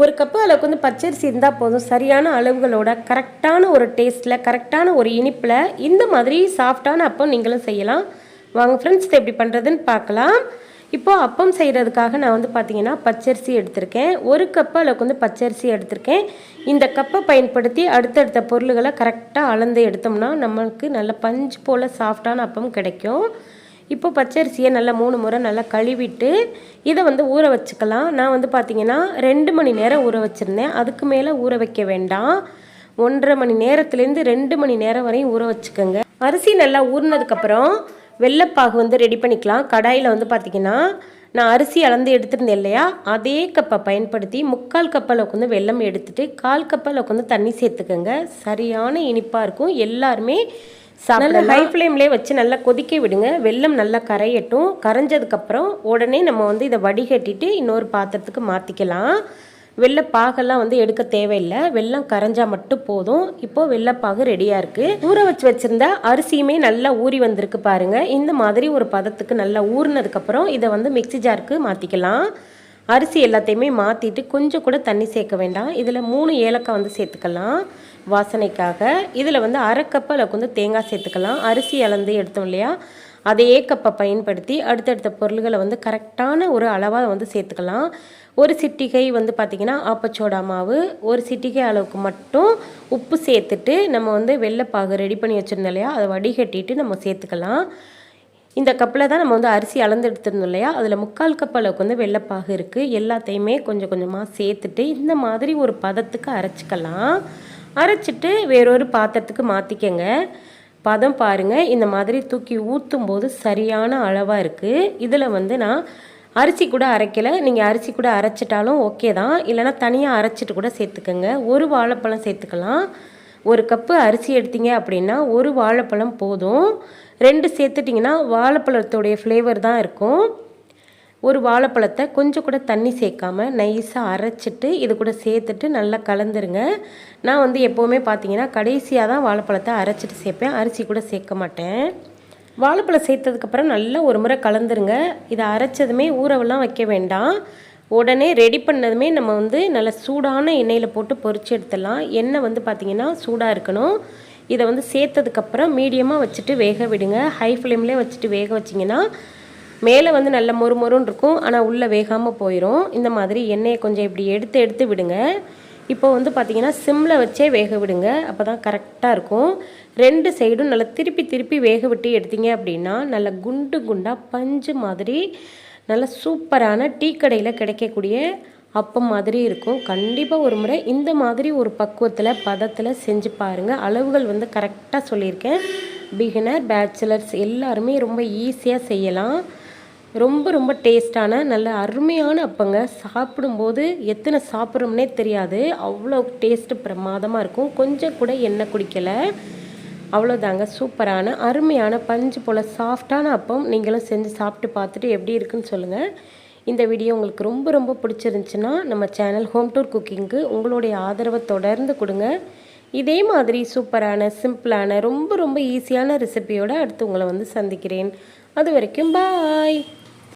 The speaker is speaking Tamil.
ஒரு கப்பு அளவுக்கு வந்து பச்சரிசி இருந்தால் போதும். சரியான அளவுகளோட கரெக்டான ஒரு டேஸ்ட்டில் கரெக்டான ஒரு இனிப்பில் இந்த மாதிரி சாஃப்டான அப்பம் நீங்களும் செய்யலாம். வாங்க ஃப்ரெண்ட்ஸ் இதை எப்படி பண்ணுறதுன்னு பார்க்கலாம். இப்போது அப்பம் செய்கிறதுக்காக நான் வந்து பார்த்திங்கன்னா பச்சரிசி எடுத்திருக்கேன். ஒரு கப்பு அளவுக்கு வந்து பச்சரிசி எடுத்திருக்கேன். இந்த கப்பை பயன்படுத்தி அடுத்தடுத்த பொருள்களை கரெக்டாக அளந்து எடுத்தோம்னா நமக்கு நல்ல பஞ்சு போல் சாஃப்டான அப்பம் கிடைக்கும். இப்போ பச்சரிசியை நல்லா மூணு முறை நல்லா கழுவிட்டு இதை வந்து ஊற வச்சுக்கலாம். நான் வந்து பார்த்தீங்கன்னா ரெண்டு மணி நேரம் ஊற வச்சுருந்தேன். அதுக்கு மேலே ஊற வைக்க வேண்டாம். ஒன்றரை மணி நேரத்துலேருந்து ரெண்டு மணி நேரம் வரையும் ஊற வச்சுக்கோங்க. அரிசி நல்லா ஊறினதுக்கப்புறம் வெள்ளைப்பாகு வந்து ரெடி பண்ணிக்கலாம். கடாயில் வந்து பார்த்திங்கன்னா நான் அரிசி அளந்து எடுத்திருந்தேன் இல்லையா? அதே கப்பை பயன்படுத்தி முக்கால் கப் அளவுக்கு வந்து வெள்ளம் எடுத்துட்டு கால் கப் அளவுக்கு வந்து தண்ணி சேர்த்துக்கோங்க. சரியான இனிப்பாக இருக்கும். எல்லாருமே நல்லா ஹை ஃப்ளேம்லேயே வச்சு நல்லா கொதிக்க விடுங்க. வெள்ளம் நல்லா கரையட்டும். கரைஞ்சதுக்கப்புறம் உடனே நம்ம வந்து இதை வடிகட்டிட்டு இன்னொரு பாத்திரத்துக்கு மாற்றிக்கலாம் வெள்ளைப்பாகெல்லாம் வந்து எடுக்க தேவையில்லை. வெள்ளம் கரைஞ்சால் மட்டும் போதும். இப்போது வெள்ளைப்பாகு ரெடியாக இருக்குது ஊற வச்சு வச்சுருந்த அரிசியுமே நல்லா ஊறி வந்திருக்கு பாருங்கள் இந்த மாதிரி ஒரு பதத்துக்கு நல்லா ஊறினதுக்கப்புறம் இதை வந்து மிக்ஸி ஜாருக்கு மாற்றிக்கலாம் அரிசி எல்லாத்தையுமே மாற்றிட்டு கொஞ்சம் கூட தண்ணி சேர்க்க வேண்டாம். இதில் மூணு ஏலக்காய் வந்து சேர்த்துக்கலாம். வாசனைக்காக. இதில் வந்து அரை கப் அளவுக்கு வந்து தேங்காய் சேர்த்துக்கலாம். அரிசி அளந்து எடுத்தோம் இல்லையா? அதே கப்பை பயன்படுத்தி அடுத்தடுத்த பொருள்களை வந்து கரெக்டான ஒரு அளவாக வந்து சேர்த்துக்கலாம். ஒரு சிட்டிகை வந்து பார்த்திங்கன்னா ஆப்பச்சோடா மாவு. ஒரு சிட்டிகை அளவுக்கு மட்டும் உப்பு சேர்த்துட்டு நம்ம வந்து வெள்ளைப்பாகு ரெடி பண்ணி வச்சுருந்தோம் இல்லையா? அதை வடிகட்டிட்டு நம்ம சேர்த்துக்கலாம். இந்த கப்பில் தான் நம்ம வந்து அரிசி அளந்து எடுத்துருந்தோம் இல்லையா? அதில் முக்கால் கப் அளவுக்கு வந்து வெள்ளைப்பாகு இருக்குது எல்லாத்தையுமே கொஞ்சம் கொஞ்சமாக சேர்த்துட்டு இந்த மாதிரி ஒரு பதத்துக்கு அரைச்சிக்கலாம். அரைச்சிட்டு வேறொரு பாத்திரத்துக்கு மாற்றிக்கங்க பதம் பாருங்கள் இந்த மாதிரி தூக்கி ஊற்றும் போது சரியான அளவாக இருக்குது இதில் வந்து நான் அரிசி கூட அரைக்கலை. நீங்கள் அரிசி கூட அரைச்சிட்டாலும் ஓகே தான். இல்லைனா தனியாக அரைச்சிட்டு கூட சேர்த்துக்கோங்க. ஒரு வாழைப்பழம் சேர்த்துக்கலாம். ஒரு கப்பு அரிசி எடுத்தீங்க அப்படின்னா ஒரு வாழைப்பழம் போதும். ரெண்டு சேர்த்துட்டிங்கன்னா வாழைப்பழத்தோடைய ஃப்ளேவர் தான் இருக்கும். ஒரு வாழைப்பழத்தை கொஞ்சம் கூட தண்ணி சேர்க்காமல் நைஸாக அரைச்சிட்டு இது கூட சேர்த்துட்டு நல்லா கலந்துருங்க. நான் வந்து எப்போவுமே பார்த்தீங்கன்னா கடைசியாக தான் வாழைப்பழத்தை அரைச்சிட்டு சேர்ப்பேன். அரிசி கூட சேர்க்க மாட்டேன். வாழைப்பழம் சேர்த்ததுக்கப்புறம் நல்லா ஒரு முறை கலந்துருங்க. இதை அரைச்சதுமே ஊறவெல்லாம் வைக்க வேண்டாம். உடனே ரெடி பண்ணதுமே நம்ம வந்து நல்ல சூடான எண்ணெயில் போட்டு பொறிச்சு எடுத்துடலாம். எண்ணெய் வந்து பார்த்திங்கன்னா சூடாக இருக்கணும். இதை வந்து சேர்த்ததுக்கப்புறம் மீடியமாக வச்சுட்டு வேக விடுங்க. ஹை ஃப்ளேம்லேயே வச்சுட்டு வேக வச்சிங்கன்னா மேலே வந்து நல்ல மொறு மொறுன்னு இருக்கும். ஆனால் உள்ளே வேகாமல் போயிடும் இந்த மாதிரி எண்ணெயை கொஞ்சம் இப்படி எடுத்து எடுத்து விடுங்க. இப்போ வந்து பார்த்திங்கன்னா சிம்மில் வச்சே வேக விடுங்க. அப்போ தான் கரெக்டாக இருக்கும். ரெண்டு சைடும் நல்லா திருப்பி திருப்பி வேக விட்டு எடுத்தீங்க அப்படின்னா நல்லா குண்டு குண்டாக பஞ்சு மாதிரி நல்ல சூப்பரான டீ கடையில் கிடைக்கக்கூடிய அப்பம் மாதிரி இருக்கும். கண்டிப்பாக ஒரு முறை இந்த மாதிரி ஒரு பக்குவத்தில் பதத்தில் செஞ்சு பாருங்கள் அளவுகள் வந்து கரெக்டாக சொல்லியிருக்கேன். பிகினர் பேச்சுலர்ஸ் எல்லாருமே ரொம்ப ஈஸியாக செய்யலாம். ரொம்ப ரொம்ப டேஸ்டான நல்ல அருமையான அப்பங்க. சாப்பிடும்போது எத்தனை சாப்பிட்றோம்னே தெரியாது. அவ்வளோ டேஸ்ட்டு பிரமாதமாக இருக்கும். கொஞ்சம் கூட எண்ணெய் குடிக்கலை. அவ்வளோதாங்க சூப்பரான அருமையான பஞ்சு போல் சாஃப்டான அப்பம் நீங்களும் செஞ்சு சாப்பிட்டு பார்த்துட்டு எப்படி இருக்குன்னு சொல்லுங்கள் இந்த வீடியோ உங்களுக்கு ரொம்ப ரொம்ப பிடிச்சிருந்துச்சுன்னா நம்ம சேனல் ஹோம் டூர் குக்கிங்க்கு உங்களுடைய ஆதரவை தொடர்ந்து கொடுங்க. இதே மாதிரி சூப்பரான சிம்பிளான ரொம்ப ரொம்ப ஈஸியான ரெசிபியோடு அடுத்து உங்களை வந்து சந்திக்கிறேன். அது வரைக்கும் பாய்